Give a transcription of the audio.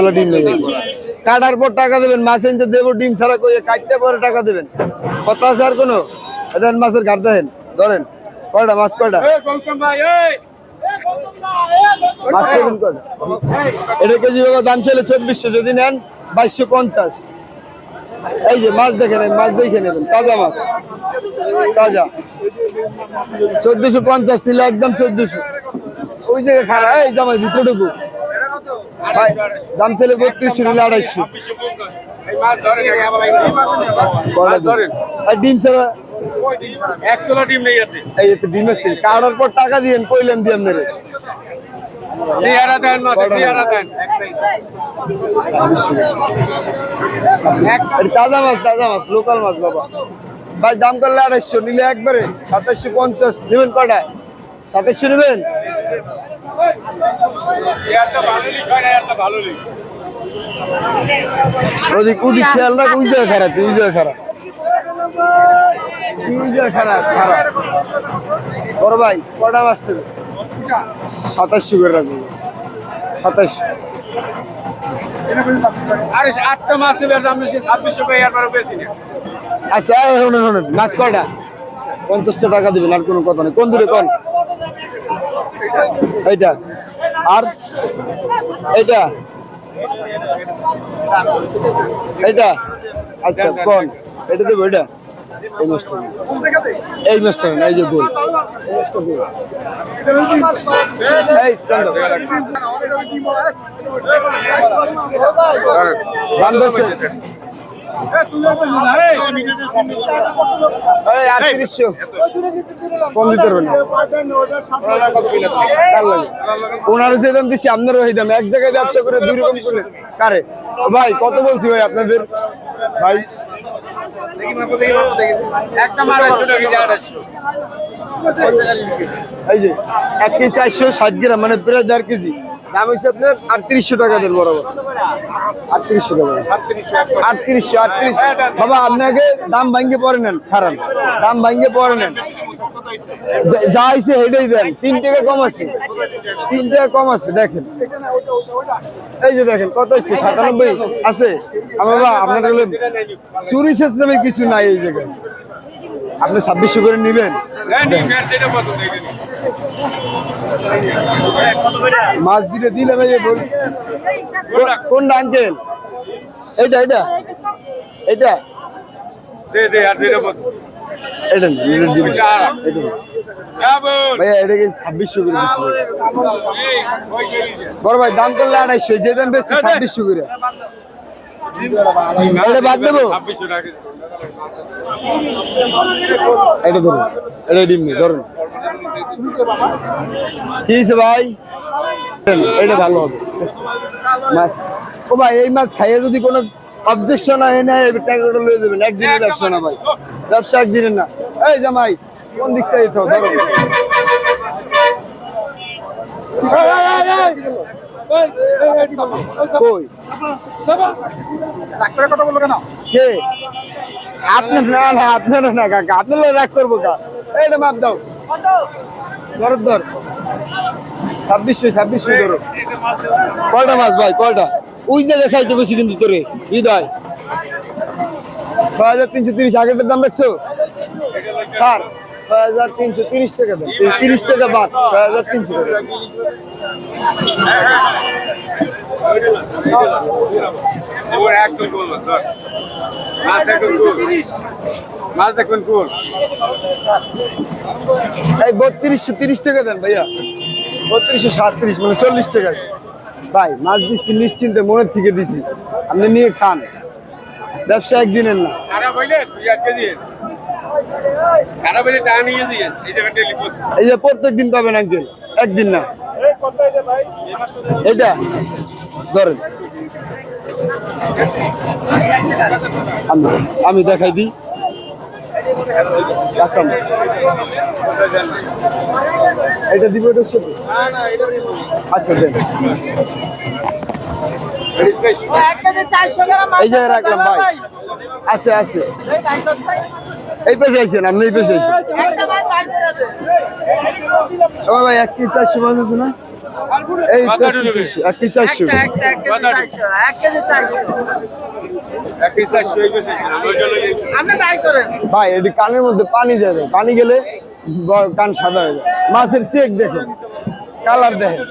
তোলা ডিম নেবেন কাটার পর টাকা দেবেন মাছ এনতে দেবো ডিম ছাড়া কইয়ে কাটতে পরে টাকা দেবেন। কত আছে আর কোনো? দেন মাছের ঘাট দেখেন ধরেন। কয়টা মাছ কয়টা? মাছ দেবেন কয়টা? এটা কেজি বাবা দাম ছিল চব্বিশশো যদি নেন বাইশশো পঞ্চাশ। এই যে মাছ দেখে নেন মাছ দেখে নেবেন তাজা মাছ। তাজা। চোদ্দশো পঞ্চাশ নিলে একদম চোদ্দশো ওই জায়গায় খারাপ এই জামাই ভিতরটুকু ভাই দাম ছিল বত্রিশশো নিলে আড়াইশো। আর ডিম ছাড়া এক তোলা ডিম নেই এই তো ডিম আছে কাটার পর টাকা দিয়েন কইলেন দিয়ে আপনারে তাজা মাছ তাজা মাছ লোকাল মাছ বাবা। ভাই দাম করলে আড়াইশো নিলে একবারে সাতাশশো পঞ্চাশ। নেবেন কটায় সাতাশশো নেবেন? ওদিক খারাপ খারাপ। ওই খারাপ খারাপ। বড় ভাই কটা সাতাশশো করে রাখব। সাতাশশো। আরে আটটা মাছ ছাব্বিশশো বেশি না। আচ্ছা শোনেন মাছ কয়টা? পঞ্চাশটা টাকা দিবেন আর কোনো কথা নেই। কোন দূরে কোন? এইটা আর এইটা। এইটা। আচ্ছা কোন? এটা দেবো এটা এই মাছটা। এই মাছটা নিন, এই যে গোল। এই মাছটা ওনারা যে দাম দিচ্ছি আপনারও এই দাম। এক জায়গায় ব্যবসা করে দুই রকম করে। কারে? ভাই কত বলছি ভাই আপনাদের? ভাই? এই যে এক কেজি চারশো ষাট গ্রাম মানে প্রায় দেড় কেজি। দাম হচ্ছে আপনার আটত্রিশশো টাকা দেন বরাবর। আটত্রিশশো টাকা। আটত্রিশশো আটত্রিশ বাবা আপনাকে দাম ভাঙ্গে পরে নেন খারাপ দাম ভাঙ্গে পরে নেন। যা- আইছে হেডেই দেন। তিন টাকা কম আছে। তিন টাকা কম আছে, দেখেন। এই যে দেখেন, কত আসছে সাতানব্বই আছে। বাবা, আপনার চুরি সিস্টেমে কিছু নাই এই জায়গায়। আপনি ছাব্বিশশো করে নেবেন? মাছ দিলে দিলে ভাই কোনটা আনছেন এইটা এটা এটা। বড় ভাই, দাম করলে বাদ দেবো। এটা ধরুন এটা ডিম নেই ধরুন। কি ভাই? এটা ভালো হবে মাছ ও ভাই এই মাছ খাইয়ে যদি কোনো অবজেকশন হয় না টাকাটা লয়ে যাবেন। একদিনের ব্যবসা না ভাই ব্যবসা একদিনের না। এই জামাই কোন দিক থেকে তো ধরো কই? কে? আপনার না না আপনার না কাকা আপনার রাগ করব কা। এইটা মাপ দাও। ধর ধর ছাব্বিশশো ছাব্বিশশো ধরো। কয়টা মাছ ভাই, কয়টা? ওই জায়গায় চাইতে বেশি কিন্তু তোরে, হৃদয়। ছয় হাজার তিনশো তিরিশ, আগেরটার দাম রাখছো? স্যার, ছয় হাজার তিনশো তিরিশ টাকা এই তিরিশ টাকা বাদ, ছয় হাজার তিনশো টাকা মাছ, ধর। মাছ মাছ দেখবেন গোল এই বত্রিশশো তিরিশ টাকা দেন ভাইয়া। বত্রিশশো সাতত্রিশ মানে চল্লিশ টাকা। ভাই মাছ দিচ্ছি নিশ্চিন্তে মনের থেকে দিছি। আপনি নিয়ে খান। ব্যবসা একদিনের না। এই যে প্রত্যেক দিন পাবেন একদিন। একদিন না। এটা ধরেন। আমি- দেখাই দিই। কাঁচা মাছ এটা দিব, এটা সাথে আচ্ছা দেন। এই জায়গায় রাখলাম, ভাই। আছে আছে। এই পেশে আছেন আপনি এই পেশে আছেন ভাই, এক কেজি চারশো মাছ আছে না? এই কেজি চারশো, ভাই এটি কানের মধ্যে পানি যাবে পানি গেলে কান সাদা হয়ে যায়। মাছের চেক দেখেন কালার দেখেন।